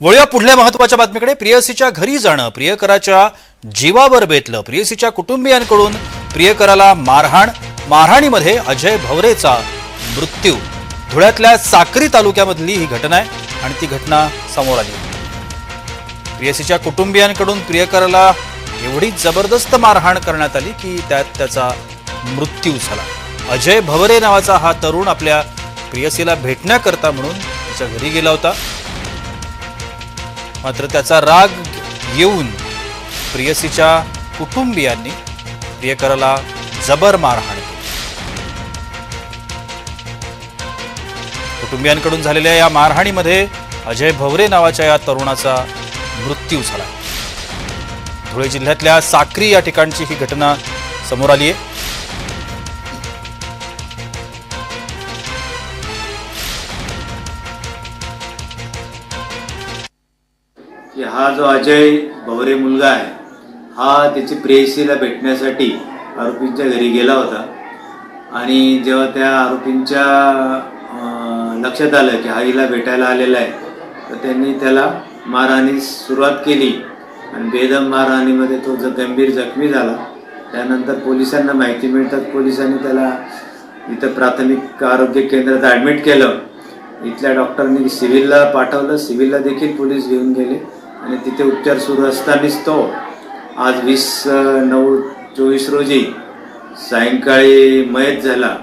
वळूया पुढल्या महत्त्वाच्या बातमीकडे. प्रियसीच्या घरी जाणं प्रियकराच्या जीवावर बेतलं. प्रियसीच्या कुटुंबियांकडून प्रियकराला मारहाण मारहाणीमध्ये अजय भवरेचा मृत्यू. धुळ्यातल्या साक्री तालुक्यामधली ही घटना आहे आणि ती घटना समोर आली. प्रियसीच्या कुटुंबियांकडून प्रियकराला एवढी जबरदस्त मारहाण करण्यात आली की त्यात त्याचा मृत्यू झाला. अजय भवरे नावाचा हा तरुण आपल्या प्रियसीला भेटण्याकरता म्हणून तिच्या घरी गेला होता. मात्र त्याचा राग येऊन प्रियसीच्या कुटुंबियांनी प्रियकराला जबर मारहाण केली कुटुंबियांकडून झालेल्या या मारहाणीमध्ये अजय भवरे नावाच्या या तरुणाचा मृत्यू झाला. धुळे जिल्ह्यातल्या साक्री या ठिकाणची ही घटना समोर आली आहे. की हा जो अजय भवरे मुलगा आहे हा त्याची प्रेयसीला भेटण्यासाठी आरोपींच्या घरी गेला होता. आणि जेव्हा त्या आरोपींच्या लक्षात आलं की हा हिला भेटायला आलेला आहे तर त्यांनी त्याला मारहाणीस सुरुवात केली. आणि बेदम मारहाणीमध्ये तो ज गंभीर जखमी झाला. त्यानंतर पोलिसांना माहिती मिळतात पोलिसांनी त्याला इथं प्राथमिक आरोग्य केंद्रात ॲडमिट केलं. इथल्या डॉक्टरनी सिव्हिलला पाठवलं. सिव्हिलला देखील पोलीस घेऊन गेले. आणि तिथे उपचार सुरू असतानाच तो आज वीस नऊ चोवीस रोजी सायंकाळी मयत झाला.